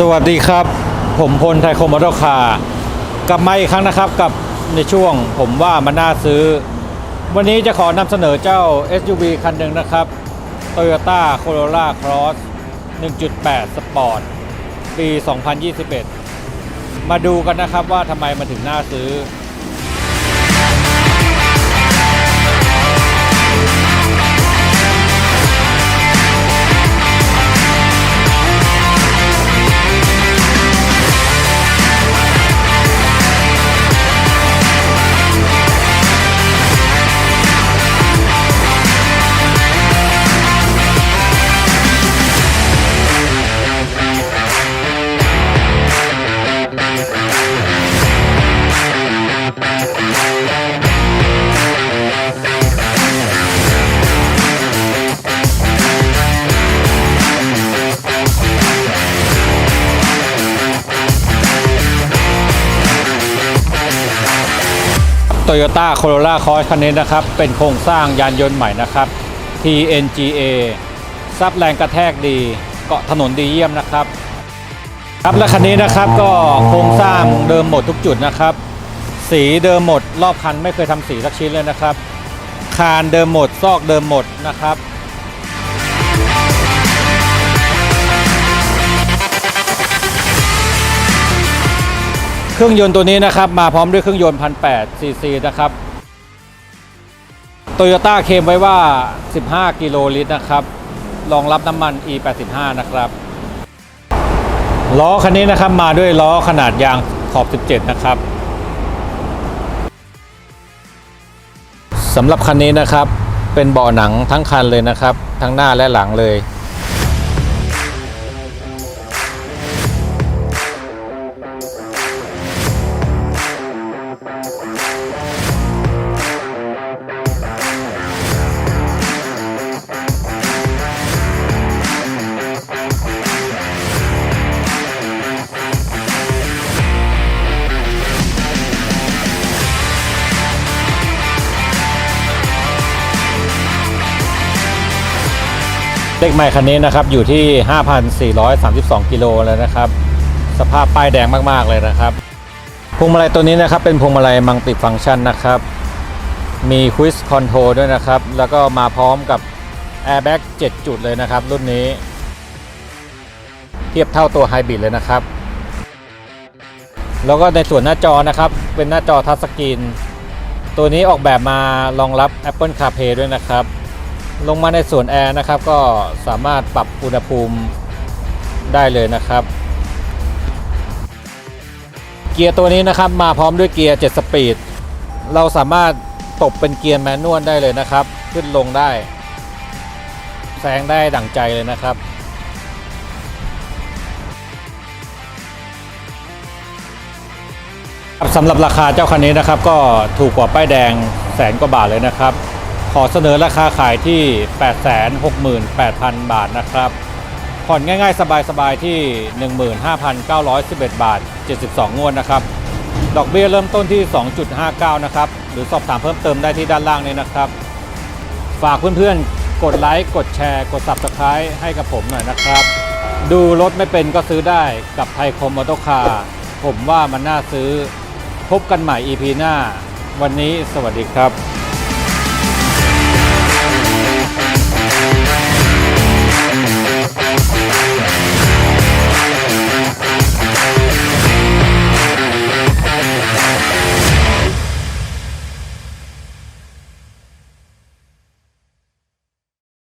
สวัสดีครับ ผมพลไทยคมมอเตอร์คาร์กลับมาอีกครั้งนะครับกับในช่วงผมว่ามันน่าซื้อ วันนี้จะขอนำเสนอเจ้า SUV คันหนึ่งนะครับ Toyota Corolla Cross 1.8 Sport ปี 2021 มาดูกันนะครับว่าทำไมมันถึงน่าซื้อ Toyota Corolla Cross คันนี้นะครับ เป็นโครงสร้างยานยนต์ใหม่นะครับ TNGA ซับแรงกระแทกดีเกาะถนนดีเยี่ยมนะครับ ครับและคันนี้นะครับก็โครงสร้างเดิมหมดทุกจุดนะครับ สีเดิมหมด รอบคันไม่เคยทำสีสักชิ้นเลยนะครับ คานเดิมหมดซอกเดิมหมดนะครับ รื่องยนต์ตัวนี้นะครับ มาพร้อมด้วยเครื่องยนต์ 1,800ซีซีนะครับโตโยต้าเคลมไว้ว่า 15 กิโลลิตรนะครับ รองรับน้ำมัน E85 นะครับ ล้อคันนี้นะครับมาด้วยล้อขนาดยางขอบ 17 นะครับสำหรับคันนี้นะครับ เป็นเบาะหนังทั้งคันเลยนะครับ ทั้งหน้าและหลังเลย ลขใหม่คันนี้นะครับอยู่ที่ 5,432 กิโลแล้วนะครับ สภาพป้ายแดงมากๆเลยนะครับพวงมาลัยตัวนี้นะครับเป็นพวงมาลัยมังติฟังก์ชันนะครับ มีควิสคอนโทรด้วยนะครับ แล้วก็มาพร้อมกับแอร์แบ็ก7จุดเลยนะครับ รุ่นนี้ เทียบเท่าตัวไฮบริดเลยนะครับ แล้วก็ในส่วนหน้าจอนะครับ เป็นหน้าจอทัชสกรีน ตัวนี้ออกแบบมารองรับ Apple CarPlay ด้วยนะครับ ลงมาในส่วนแอร์นะครับ ก็สามารถปรับอุณหภูมิได้เลยนะครับ เกียร์ตัวนี้นะครับมาพร้อมด้วยเกียร์7สปีด เราสามารถตบเป็นเกียร์แมนนวลได้เลยนะครับ ขึ้นลงได้แซงได้ดั่งใจเลยนะครับสำหรับราคาเจ้าคันนี้นะครับ ก็ถูกกว่าป้ายแดงแสนกว่าบาทเลยนะครับ ขอเสนอราคาขายที่ 868,000 บาทนะครับ ผ่อนง่ายๆ สบายๆ ที่ 15,911 บาท 72 งวดนะครับ ดอกเบี้ยเริ่มต้นที่ 2.59 นะครับ หรือสอบถามเพิ่มเติมได้ที่ด้านล่างนี้นะครับ ฝากเพื่อนๆ กดไลค์ กดแชร์ กด Subscribe ให้กับผมหน่อยนะครับ ดูรถไม่เป็นก็ซื้อได้กับไทยคมมอเตอร์คาร์ผมว่ามันน่าซื้อ พบกันใหม่ EP หน้า วันนี้สวัสดีครับ